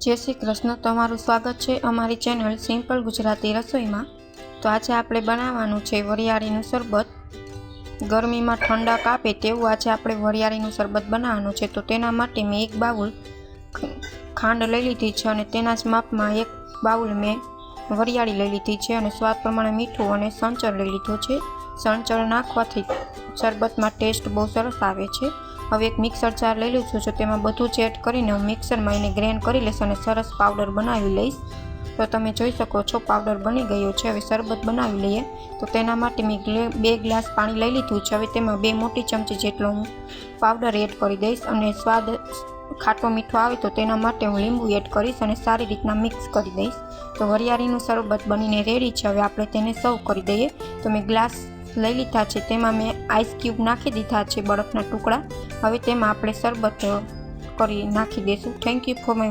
જય શ્રી કૃષ્ણ, તમારું સ્વાગત છે અમારી ચેનલ સિમ્પલ ગુજરાતી રસોઈમાં. તો આજે આપણે બનાવવાનું છે વરિયાળીનું શરબત. ગરમીમાં ઠંડા કાપે તેવું આજે આપણે વરિયાળીનું શરબત બનાવવાનું છે. તો તેના માટે મેં એક બાઉલ ખાંડ લઈ લીધી છે અને તેના જ માપમાં એક બાઉલ મેં વરિયાળી લઈ લીધી છે અને સ્વાદ પ્રમાણે મીઠું અને સંચર લઈ લીધો છે. સંચર નાખવાથી શરબતમાં ટેસ્ટ બહુ સરસ આવે છે. હવે એક મિક્સર જાર લઈ લઉં છું. જો તેમાં બધું જ એડ કરીને હું મિક્સરમાં એને ગ્રેન્ડ કરી લઈશ અને સરસ પાવડર બનાવી લઈશ. તો તમે જોઈ શકો છો પાવડર બની ગયો છે. હવે શરબત બનાવી લઈએ. તો તેના માટે મેં બે ગ્લાસ પાણી લઈ લીધું છે. હવે તેમાં બે મોટી ચમચી જેટલો હું પાવડર એડ કરી દઈશ અને સ્વાદ ખાટો મીઠો આવે તો તેના માટે હું લીંબુ એડ કરીશ અને સારી રીતના મિક્સ કરી દઈશ. તો વરિયાળીનું શરબત બનીને રેડી છે. હવે આપણે તેને સર્વ કરી દઈએ. તો મેં ગ્લાસ લઈ લીધા છે. તેમાં મેં આઈસ ક્યુબ નાખી દીધા છે બરફના ટુકડા. હવે તેમાં આપણે શરબત કરી નાખી દઈશું. Thank you for my